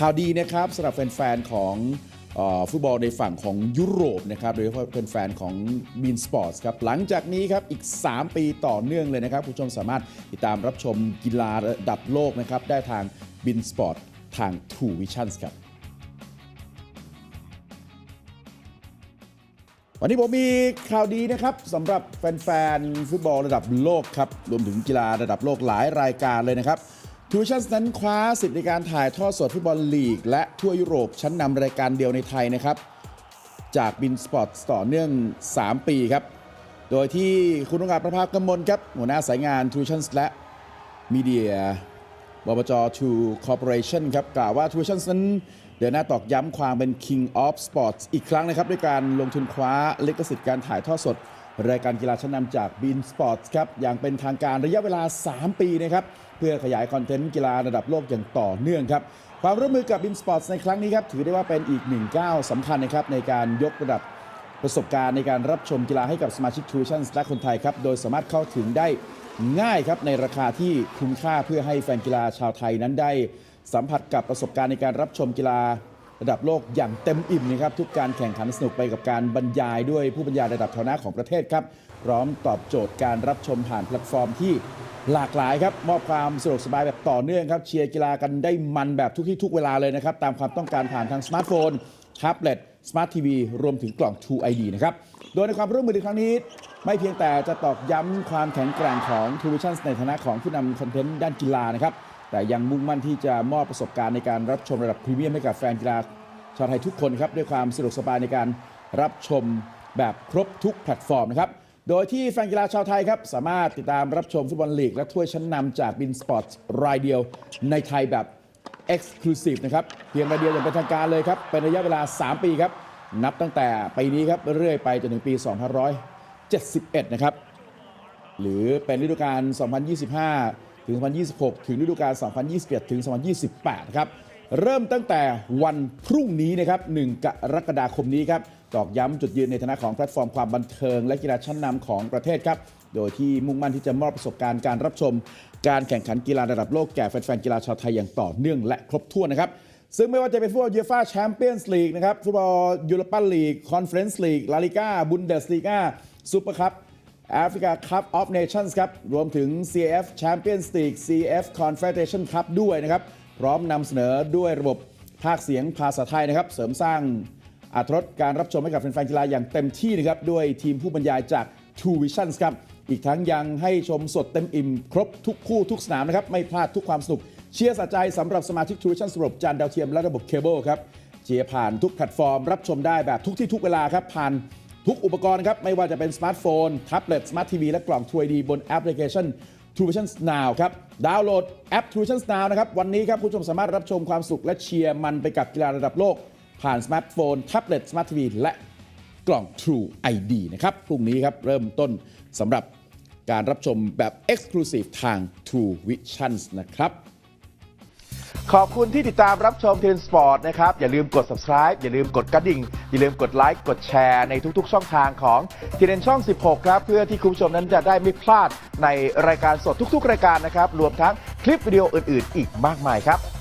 ข่าวดีนะครับสำหรับแฟนๆของฟุตบอลในฝั่งของยุโรปนะครับโดยเฉพาะเป็นแฟนของบินสปอร์ตครับหลังจากนี้ครับอีก 3 ปีต่อเนื่องเลยนะครับผู้ชมสามารถติดตามรับชมกีฬาระดับโลกนะครับ ได้ทางบินสปอร์ตทาง True Visions ครับ วันนี้ผมมีข่าวดีนะครับสำหรับแฟนๆฟุตบอลระดับโลกครับ รวมถึงกีฬาระดับโลกหลายรายการเลยนะครับ ทูชั่นนั้นคว้าสิทธิ์ในการถ่ายทอดสดฟุตบอลลีก และทั่วยุโรปชั้นนำรายการเดียวในไทยนะครับ จากบินสปอร์ตต่อเนื่อง 3 ปีครับ โดยที่คุณองค์การประภาพกำมลครับ หัวหน้าสายงานทูชั่นและมีเดียบปจ True Corporation ครับ กล่าวว่า True Visions นั้นเดินหน้าตอกย้ำความเป็น King of Sports อีกครั้งนะครับ ด้วยการลงทุนคว้าลิขสิทธิ์การถ่ายทอดสด รายการกีฬาชั้นนำจาก Bean Sports ครับอย่างเป็นทางการระยะเวลา 3 ปีนะครับเพื่อขยายคอนเทนต์กีฬาระดับโลกอย่างต่อเนื่องครับความร่วมมือกับ Bean Sports ในครั้งนี้ครับถือได้ว่าเป็นอีกหนึ่งก้าวสำคัญนะครับในการยกระดับประสบการณ์ในการรับชมกีฬาให้กับสมาชิก True Visions และคนไทยครับโดยสามารถเข้าถึงได้ง่ายครับในราคาที่คุ้มค่าเพื่อให้แฟนกีฬาชาวไทยนั้นได้ สัมผัสกับประสบการณ์ในการรับชมกีฬา ระดับโลกอย่างเต็มอิ่มนะครับทุกการแข่งขันสนุกไปกับการบรรยายด้วยผู้บรรยายระดับฐานะของประเทศครับพร้อมตอบโจทย์การรับชมผ่านแพลตฟอร์มที่หลากหลายครับ มอบความสะดวกสบายแบบต่อเนื่องครับ เชียร์กีฬากันได้มันแบบทุกที่ทุกเวลาเลยนะครับ ตามความต้องการผ่านทางสมาร์ทโฟนแท็บเล็ตสมาร์ททีวีรวมถึงกล่อง True ID นะครับ โดยในความร่วมมือในครั้งนี้ ไม่เพียงแต่จะตอกย้ำความแข็งแกร่งของ True Vision ในฐานะของผู้นำคอนเทนต์ด้านกีฬานะครับ แต่ยังมุ่งมั่นที่จะมอบประสบการณ์ในการรับชมระดับพรีเมียมให้กับแฟนกีฬาชาวไทยทุกคนครับด้วยความสะดวกสบายในการรับชมแบบครบทุกแพลตฟอร์มนะครับโดยที่แฟนกีฬาชาวไทยครับ สามารถติดตามรับชมฟุตบอลลีก และถ้วยชั้นนำจากบินสปอร์ตรายเดียวในไทยแบบ Exclusive นะครับ เพียงรายเดียวอย่างเป็นทางการเลยครับ เป็นระยะเวลา 3 ปีครับ นับตั้งแต่ปีนี้ครับ เรื่อยไปจนถึงปี 2571 นะครับ หรือเป็นฤดูกาล 2025 ถึง 2026 ถึงฤดูกาล 2021 ถึง 2028 ครับ เริ่มตั้งแต่วันพรุ่งนี้นะครับ 1 กรกฎาคมนี้ครับ ตอกย้ำจุดยืนในฐานะของแพลตฟอร์มความบันเทิง และกีฬาชั้นนำของประเทศครับ โดยที่มุ่งมั่นที่จะมอบประสบการณ์การรับชม การแข่งขันกีฬาระดับโลกแก่แฟนๆกีฬาชาวไทยอย่างต่อเนื่องและครบถ้วนนะครับซึ่งไม่ว่าจะเป็นฟุตบอลยูฟ่าแชมเปี้ยนส์ลีกนะครับฟุตบอลยูโรปาลีกคอนเฟอเรนซ์ลีกลาลิก้าบุนเดสลีกาซูเปอร์คัพ แอฟริกาคัพออฟเนชั่นส์ครับ รวมถึง CF Champions League CF Confederation Cup ด้วยนะครับ พร้อมนำเสนอด้วยระบบภาคเสียงภาษาไทยนะครับ เสริมสร้างอัตรสการรับชมให้กับแฟนๆกีฬาอย่างเต็มที่นะครับ ด้วยทีมผู้บรรยายจาก True Visions ครับ อีกทั้งยังให้ชมสดเต็มอิ่ม ครบทุกคู่ทุกสนามนะครับ ไม่พลาดทุกความสนุก เชียร์สะใจสำหรับสมาชิก True Visions ระบบจานดาวเทียมและระบบเคเบิลครับเชียร์ผ่านทุกแพลตฟอร์ม รับชมได้แบบทุกที่ทุกเวลาครับผ่าน ทุกอุปกรณ์ครับ ไม่ว่าจะเป็นสมาร์ทโฟนแท็บเล็ตสมาร์ททีวีและกล่อง True ID บนแอปพลิเคชัน True Vision Now ครับ ดาวน์โหลดแอป True Vision Now นะครับ วันนี้ครับ ผู้ชมสามารถรับชมความสุขและเชียร์มันไปกับกีฬาระดับโลก ผ่านสมาร์ทโฟนแท็บเล็ตสมาร์ททีวีและกล่อง True ID นะครับ พรุ่งนี้ครับ เริ่มต้นสำหรับการรับชมแบบ Exclusive ทาง True Visions นะครับ ขอบคุณที่ติดตามรับชมเทนสปอร์ตนะครับ อย่าลืมกด subscribe อย่าลืมกดกระดิ่ง อย่าลืมกดไลค์กดแชร์ในทุกๆ ช่องทางของทีเดนช่อง 16 ครับ เพื่อที่คุณผู้ชมนั้นจะได้ไม่พลาดในรายการสดทุก ๆ รายการนะครับ รวมทั้งคลิปวิดีโออื่น ๆ อีกมากมายครับ